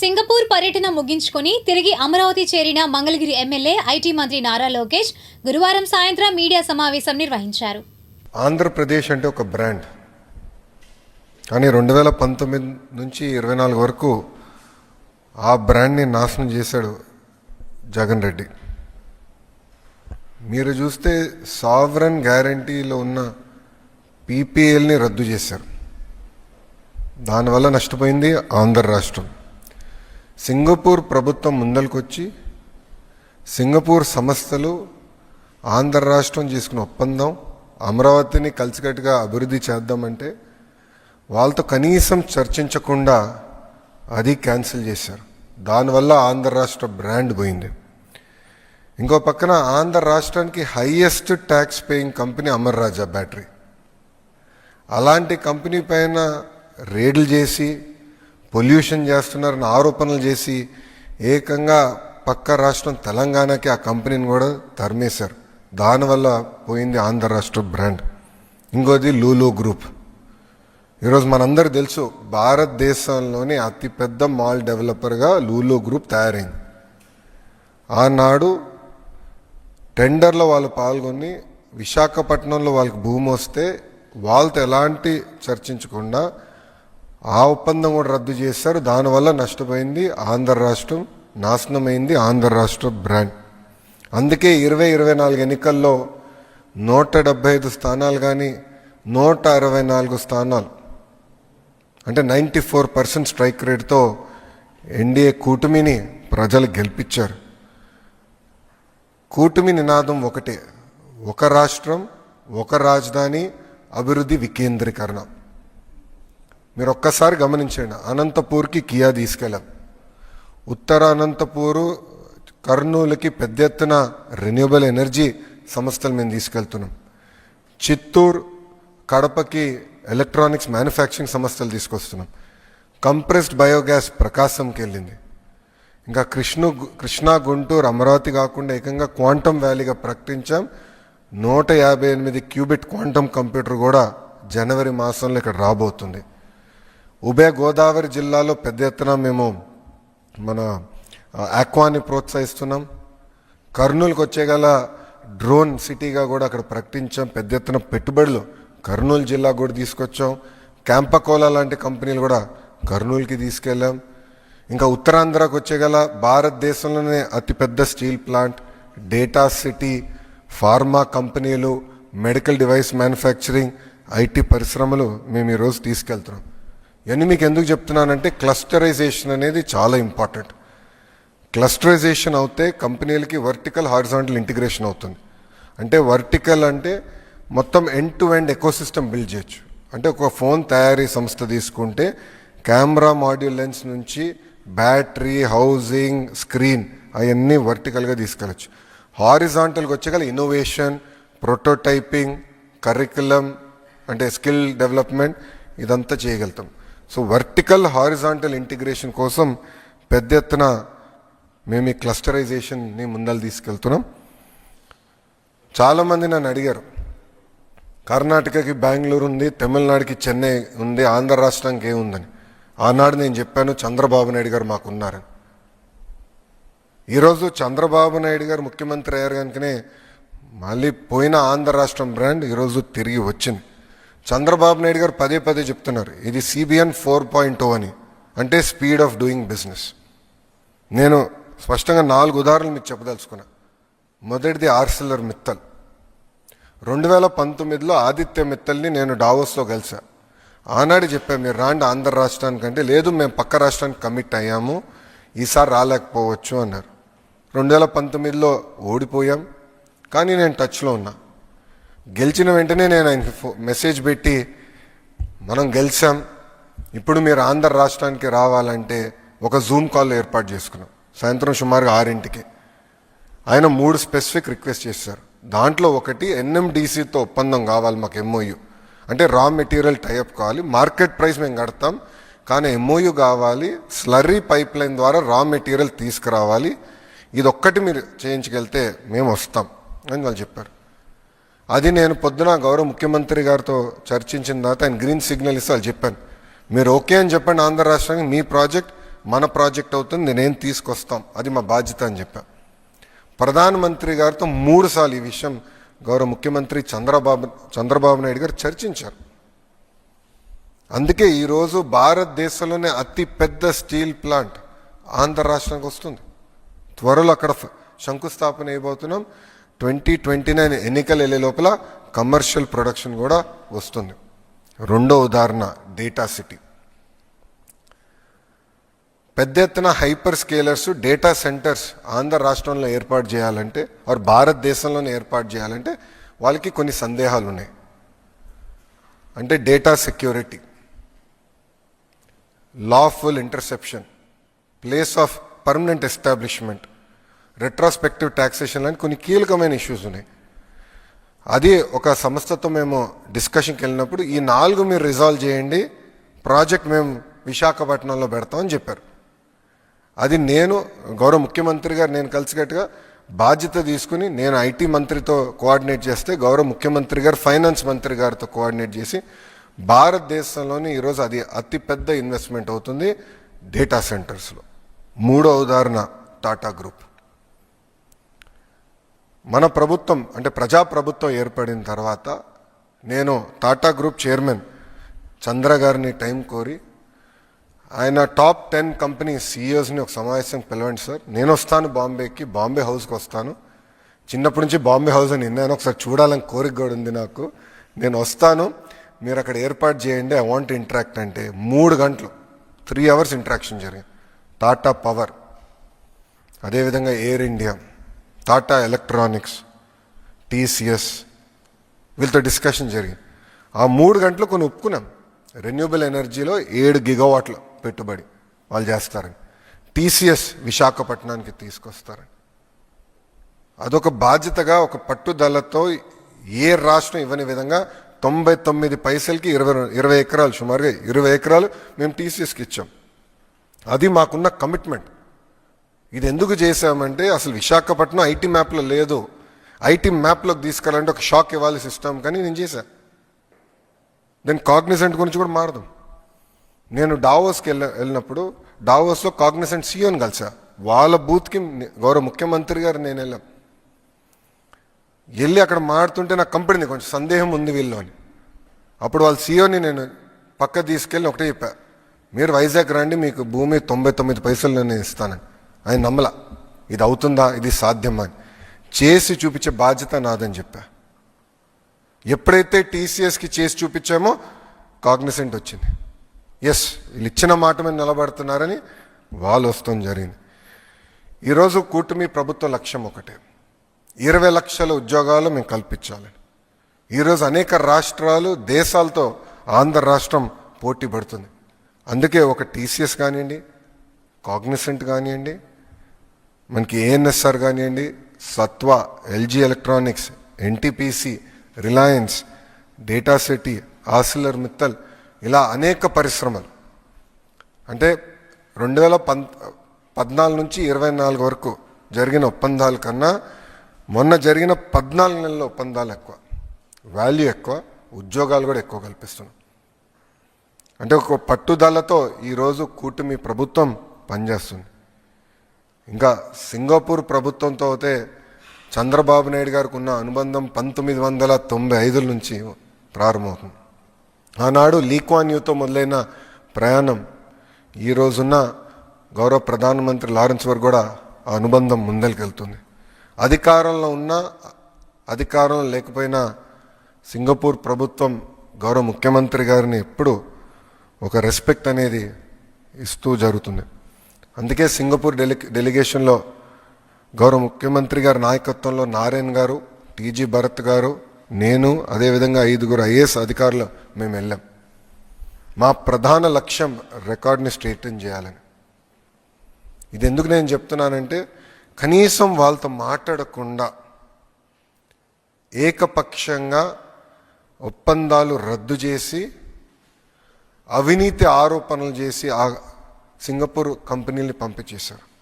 Singapore పర్యటన ముగించుకొని తిరిగి అమరావతి చేరిన మంగళగిరి ఎమ్మెల్యే ఐటీ మంత్రి నారా లోకేష్ గురువారం సాయంత్రం మీడియా సమావేశం నిర్వహించారు. ఆంధ్రప్రదేశ్ అంటే ఒక బ్రాండ్. కానీ రెండు వేల పంతొమ్మిది నుంచి ఇరవై నాలుగు వరకు ఆ బ్రాండ్ని నాశనం చేశాడు జగన్ రెడ్డి. మీరు చూస్తే సావరన్ గ్యారంటీలో ఉన్న పీపీఎల్ని రద్దు చేశారు. దానివల్ల నష్టపోయింది ఆంధ్ర రాష్ట్రం. సింగపూర్ ప్రభుత్వం ముందలకొచ్చి సింగపూర్ సంస్థలు ఆంధ్ర రాష్ట్రం చేసుకున్న ఒప్పందం అమరావతిని కలిసికట్టుగా అభివృద్ధి చేద్దామంటే వాళ్ళతో కనీసం చర్చించకుండా అది క్యాన్సిల్ చేశారు. దానివల్ల ఆంధ్ర రాష్ట్ర బ్రాండ్ పోయింది. ఇంకో పక్కన ఆంధ్ర రాష్ట్రానికి highest tax paying company Amar Raja battery. అలాంటి కంపెనీ పైన రేడ్లు చేసి పొల్యూషన్ చేస్తున్నారని ఆరోపణలు చేసి ఏకంగా పక్క రాష్ట్రం తెలంగాణకి ఆ కంపెనీని కూడా తరిమేశారు. దానివల్ల పోయింది ఆంధ్ర రాష్ట్ర బ్రాండ్. ఇంకోది లూలో గ్రూప్. ఈరోజు మనందరూ తెలుసు భారతదేశంలోని అతిపెద్ద మాల్ డెవలపర్గా లూలో గ్రూప్ తయారైంది. ఆనాడు టెండర్లో వాళ్ళు పాల్గొని విశాఖపట్నంలో వాళ్ళకి భూమి వస్తే వాళ్ళతో ఎలాంటి చర్చించకుండా ఆ ఒప్పందం కూడా రద్దు చేశారు దానివల్ల నష్టపోయింది ఆంధ్ర రాష్ట్రం నాశనమైంది ఆంధ్ర రాష్ట్ర బ్రాండ్. అందుకే ఇరవై ఇరవై నాలుగు ఎన్నికల్లో నూట డెబ్భై ఐదు స్థానాలు కానీ నూట అరవై నాలుగు స్థానాలు అంటే నైంటీ ఫోర్ పర్సెంట్ స్ట్రైక్ రేట్తో ఎన్డీఏ కూటమిని ప్రజలు గెలిపించారు. కూటమి నినాదం ఒకటే ఒక రాష్ట్రం ఒక రాజధాని అభివృద్ధి వికేంద్రీకరణ. మీరు ఒక్కసారి గమనించండి అనంతపూర్కి కియా తీసుకెళ్ళాం. ఉత్తర అనంతపూరు కర్నూలుకి పెద్ద ఎత్తున రెన్యూబుల్ ఎనర్జీ సంస్థలు మేము తీసుకెళ్తున్నాం. చిత్తూరు కడపకి ఎలక్ట్రానిక్స్ మ్యానుఫ్యాక్చరింగ్ సంస్థలు తీసుకొస్తున్నాం. కంప్రెస్డ్ బయోగ్యాస్ ప్రకాశంకి వెళ్ళింది. ఇంకా కృష్ణు కృష్ణా గుంటూరు అమరావతి కాకుండా ఏకంగా క్వాంటమ్ వ్యాలీగా ప్రకటించాం. నూట యాభై ఎనిమిది క్యూబిట్ క్వాంటమ్ కంప్యూటర్ కూడా జనవరి మాసంలో ఇక్కడ రాబోతుంది. ఉభయ గోదావరి జిల్లాలో పెద్ద ఎత్తున మేము మన ఆక్వాని ప్రోత్సహిస్తున్నాం. కర్నూలుకి వచ్చేగల డ్రోన్ సిటీగా కూడా అక్కడ ప్రకటించాం. పెద్ద ఎత్తున పెట్టుబడులు కర్నూలు జిల్లా కూడా తీసుకొచ్చాం. క్యాంపకోలా లాంటి కంపెనీలు కూడా కర్నూలుకి తీసుకెళ్ళాం. ఇంకా ఉత్తరాంధ్రకు వచ్చేగల భారతదేశంలోనే అతిపెద్ద steel plant data city pharma కంపెనీలు మెడికల్ డివైస్ మ్యానుఫ్యాక్చరింగ్ ఐటీ పరిశ్రమలు మేము ఈరోజు తీసుకెళ్తున్నాం. ఇవన్నీ మీకు ఎందుకు చెప్తున్నానంటే క్లస్టరైజేషన్ అనేది చాలా ఇంపార్టెంట్ క్లస్టరైజేషన్ అవుతే కంపెనీలకి వర్టికల్ హారిజాంటల్ ఇంటిగ్రేషన్ అవుతుంది. అంటే వర్టికల్ అంటే మొత్తం end to end ecosystem build చేయొచ్చు. అంటే ఒక ఫోన్ తయారీ సంస్థ తీసుకుంటే కెమెరా మాడ్యూల్ లెన్స్ నుంచి బ్యాటరీ హౌసింగ్ స్క్రీన్ అవన్నీ వర్టికల్గా తీసుకెళ్ళచ్చు. హారిజాంటల్కి వచ్చేగల ఇన్నోవేషన్ ప్రోటోటైపింగ్ కరికులం అంటే స్కిల్ డెవలప్మెంట్ ఇదంతా చేయగలుగుతాం. సో వర్టికల్ హారిజాంటల్ ఇంటిగ్రేషన్ కోసం పెద్ద ఎత్తున మేము ఈ క్లస్టరైజేషన్ని ముందలు తీసుకెళ్తున్నాం. చాలామంది నన్ను అడిగారు కర్ణాటకకి బెంగళూరు ఉంది తమిళనాడుకి చెన్నై ఉంది ఆంధ్ర రాష్ట్రానికి ఏముందని ఆనాడు నేను చెప్పాను చంద్రబాబు నాయుడు గారు మాకున్నారని ఈరోజు చంద్రబాబు నాయుడు గారు ముఖ్యమంత్రి అయ్యారు కనుకనే మళ్ళీ పోయిన ఆంధ్ర రాష్ట్రం బ్రాండ్ ఈరోజు తిరిగి వచ్చింది. చంద్రబాబు నాయుడు గారు పదే పదే చెప్తున్నారు ఇది సిబిఎన్ ఫోర్ పాయింట్ అని. అంటే స్పీడ్ ఆఫ్ డూయింగ్ బిజినెస్ నేను స్పష్టంగా నాలుగు ఉదాహరణలు మీకు చెప్పదలుచుకున్నా. మొదటిది ఆర్సిల్లర్ మిత్తల్. రెండు వేల పంతొమ్మిదిలో ఆదిత్య మిత్తల్ని నేను డావోస్లో కలిసా ఆనాడు చెప్పాను మీరు రాండి ఆంధ్ర రాష్ట్రానికంటే లేదు మేము పక్క రాష్ట్రానికి కమిట్ అయ్యాము ఈసారి రాలేకపోవచ్చు అన్నారు. రెండు వేల పంతొమ్మిదిలో ఓడిపోయాం కానీ నేను టచ్లో ఉన్నా. గెలిచిన వెంటనే నేను ఆయన మెసేజ్ పెట్టి మనం గెలిచాం. ఇప్పుడు మీరు ఆంధ్ర రాష్ట్రానికి రావాలంటే ఒక జూమ్ కాల్ ఏర్పాటు చేసుకున్నాం. సాయంత్రం సుమారుగా ఆరింటికి. ఆయన మూడు స్పెసిఫిక్ రిక్వెస్ట్ చేశారు. దాంట్లో ఒకటి ఎన్ఎండిసితో ఒప్పందం కావాలి మాకు ఎంఓయు అంటే రా మెటీరియల్ టైఅప్ కావాలి. మార్కెట్ ప్రైస్ మేము కడతాం. కానీ ఎంఓయు కావాలి. స్లర్రీ పైప్ లైన్ ద్వారా రా మెటీరియల్ తీసుకురావాలి. ఇది ఒక్కటి మీరు చేయించగలితే మేము వస్తాం అని వాళ్ళు చెప్పారు. అది నేను పొద్దున గౌరవ ముఖ్యమంత్రి గారితో చర్చించిన తర్వాత ఆయన గ్రీన్ సిగ్నల్ ఇస్తే వాళ్ళు చెప్పాను మీరు ఓకే అని చెప్పండి ఆంధ్ర రాష్ట్రానికి మీ ప్రాజెక్ట్ మన ప్రాజెక్ట్ అవుతుంది నేనేం తీసుకొస్తాం అది మా బాధ్యత అని చెప్పాను ప్రధానమంత్రి గారితో మూడు సార్లు ఈ విషయం గౌరవ ముఖ్యమంత్రి చంద్రబాబు చంద్రబాబు నాయుడు గారు చర్చించారు. అందుకే ఈరోజు భారతదేశంలోనే అతి పెద్ద స్టీల్ ప్లాంట్ ఆంధ్ర రాష్ట్రానికి వస్తుంది. త్వరలో అక్కడ శంకుస్థాపన అయిపోతున్నాం ట్వంటీ ట్వంటీ నైన్ ఎన్నికలు వెళ్ళే లోపల కమర్షియల్ ప్రొడక్షన్ కూడా వస్తుంది. రెండో ఉదాహరణ డేటా సిటీ. పెద్ద ఎత్తున hyper scalers data centers Andhra రాష్ట్రంలో ఏర్పాటు చేయాలంటే ఆర్ భారతదేశంలోనే ఏర్పాటు చేయాలంటే వాళ్ళకి కొన్ని సందేహాలు ఉన్నాయి. అంటే data security lawful interception place of permanent establishment. Retrospective taxation లాంటి కొన్ని కీలకమైన ఇష్యూస్ ఉన్నాయి. అది ఒక సంస్థతో మేము డిస్కషన్కి వెళ్ళినప్పుడు ఈ నాలుగు మీరు రిజాల్వ్ చేయండి ప్రాజెక్ట్ మేము విశాఖపట్నంలో పెడతామని చెప్పారు. అది నేను గౌరవ ముఖ్యమంత్రి గారు నేను కలిసికట్టుగా బాధ్యత తీసుకుని నేను ఐటీ మంత్రితో కోఆర్డినేట్ చేస్తే గౌరవ ముఖ్యమంత్రి గారు ఫైనాన్స్ మంత్రి గారితో కోఆర్డినేట్ చేసి భారతదేశంలోని ఈరోజు అది అతిపెద్ద ఇన్వెస్ట్మెంట్ అవుతుంది డేటా సెంటర్స్లో మూడో ఉదాహరణ టాటా గ్రూప్ మన ప్రభుత్వం అంటే ప్రజా ప్రభుత్వం ఏర్పడిన తర్వాత నేను టాటా గ్రూప్ చైర్మన్ చంద్ర గారిని టైం కోరి ఆయన టాప్ టెన్ కంపెనీ సీఈఓస్ని ఒక సమావేశం పిలవండి సార్. నేను వస్తాను బాంబేకి బాంబే హౌస్కి వస్తాను. చిన్నప్పటి నుంచి బాంబే హౌస్ అని విన్నాను ఒకసారి చూడాలని కోరిక కూడా ఉంది నాకు. నేను వస్తాను. మీరు అక్కడ ఏర్పాటు చేయండి. ఐ వాంట్ ఇంటరాక్ట్ అంటే మూడు గంటలు త్రీ అవర్స్ ఇంటరాక్షన్ జరిగింది. టాటా పవర్ అదేవిధంగా Air India. Tata electronics TCS వీళ్ళతో డిస్కషన్ జరిగింది. ఆ మూడు గంటలు కొన్ని ఒప్పుకున్నాం. రెన్యూబుల్ ఎనర్జీలో ఏడు గిగావాట్ల పెట్టుబడి వాళ్ళు చేస్తారని. టీసీఎస్ విశాఖపట్నానికి తీసుకొస్తారని. అదొక బాధ్యతగా ఒక పట్టుదలతో ఏ రాష్ట్రం ఇవ్వని విధంగా తొంభై తొమ్మిది పైసలకి ఇరవై ఇరవై ఎకరాలు సుమారుగా ఇరవై ఎకరాలు మేము టీసీఎస్కి ఇచ్చాం. అది మాకున్న కమిట్మెంట్ ఇది ఎందుకు చేశామంటే అసలు విశాఖపట్నం ఐటీ మ్యాప్లో లేదు. ఐటీ మ్యాప్లోకి తీసుకెళ్ళాలంటే ఒక షాక్ ఇవ్వాలి సిస్టమ్ కానీ నేను చేశా. దెన్ కాగ్నిసెంట్ గురించి కూడా మారదాం. నేను డావోస్కి వెళ్ళ వెళ్ళినప్పుడు డావోస్లో కాగ్నిసెంట్ సీఓని కలిసా వాళ్ళ బూత్కి గౌరవ ముఖ్యమంత్రి గారు నేను వెళ్ళాం. వెళ్ళి అక్కడ మాడుతుంటే నాకు కంపెనీ కొంచెం సందేహం ఉంది వీళ్ళు అని అప్పుడు వాళ్ళ సీఓని నేను పక్క తీసుకెళ్ళి ఒకటే చెప్పా. మీరు వైజాగ్ రండి మీకు భూమి తొంభై తొమ్మిది పైసలు నేను ఇస్తానని. ఆయన నమ్మల. ఇది అవుతుందా? ఇది సాధ్యమా అని. చేసి చూపించే బాధ్యత నాదని చెప్పా. ఎప్పుడైతే టీసీఎస్కి చేసి చూపించామో కాగ్నిసెంట్ వచ్చింది. ఎస్ వీళ్ళు ఇచ్చిన మాట మీద నిలబడుతున్నారని వాళ్ళు వస్తాం జరిగింది. ఈరోజు కూటమి ప్రభుత్వ లక్ష్యం ఒకటే. ఇరవై లక్షల ఉద్యోగాలు మేము కల్పించాలని ఈరోజు అనేక రాష్ట్రాలు దేశాలతో ఆంధ్ర రాష్ట్రం పోటీ పడుతుంది. అందుకే ఒక టీసీఎస్ కానివ్వండి కాగ్నిసెంట్ కానివ్వండి మనకి ఏఎన్ఎస్ఆర్ కానివ్వండి Sattva LG electronics NTPC Reliance data city Arcelor Mittal ఇలా అనేక పరిశ్రమలు. అంటే రెండు వేల పం పద్నాలుగు నుంచి ఇరవై నాలుగు వరకు జరిగిన ఒప్పందాల కన్నా మొన్న జరిగిన పద్నాలుగు నెలల ఒప్పందాలు ఎక్కువ. వాల్యూ ఎక్కువ ఉద్యోగాలు కూడా ఎక్కువ కల్పిస్తున్నాం అంటే ఒక పట్టుదలతో ఈరోజు కూటమి ప్రభుత్వం పనిచేస్తుంది. ఇంకా సింగపూర్ ప్రభుత్వంతో అయితే చంద్రబాబు నాయుడు గారికి ఉన్న అనుబంధం పంతొమ్మిది వందల తొంభై ఐదుల నుంచి ప్రారంభమవుతుంది. ఆనాడు లీక్వాన్యూతో మొదలైన ప్రయాణం ఈ రోజున్న గౌరవ ప్రధానమంత్రి లారెన్స్ వరకు కూడా ఆ అనుబంధం ముందరికెళ్తుంది అధికారంలో ఉన్న అధికారంలో లేకపోయినా సింగపూర్ ప్రభుత్వం గౌరవ ముఖ్యమంత్రి గారిని ఎప్పుడు ఒక రెస్పెక్ట్ అనేది ఇస్తూ జరుగుతుంది. అందుకే సింగపూర్ డెలి డెలిగేషన్లో గౌరవ ముఖ్యమంత్రి గారి నాయకత్వంలో నారాయణ్ గారు టీజీ భరత్ గారు నేను అదేవిధంగా ఐదుగురు ఐఏఎస్ అధికారులు మేము వెళ్ళాం. మా ప్రధాన లక్ష్యం రికార్డ్ని స్ట్రైటన్ చేయాలని. ఇది ఎందుకు నేను చెప్తున్నానంటే కనీసం వాళ్ళతో మాట్లాడకుండా ఏకపక్షంగా ఒప్పందాలు రద్దు చేసి అవినీతి ఆరోపణలు చేసి ఆ సింగపూర్ కంపెనీని పంపించేశారు.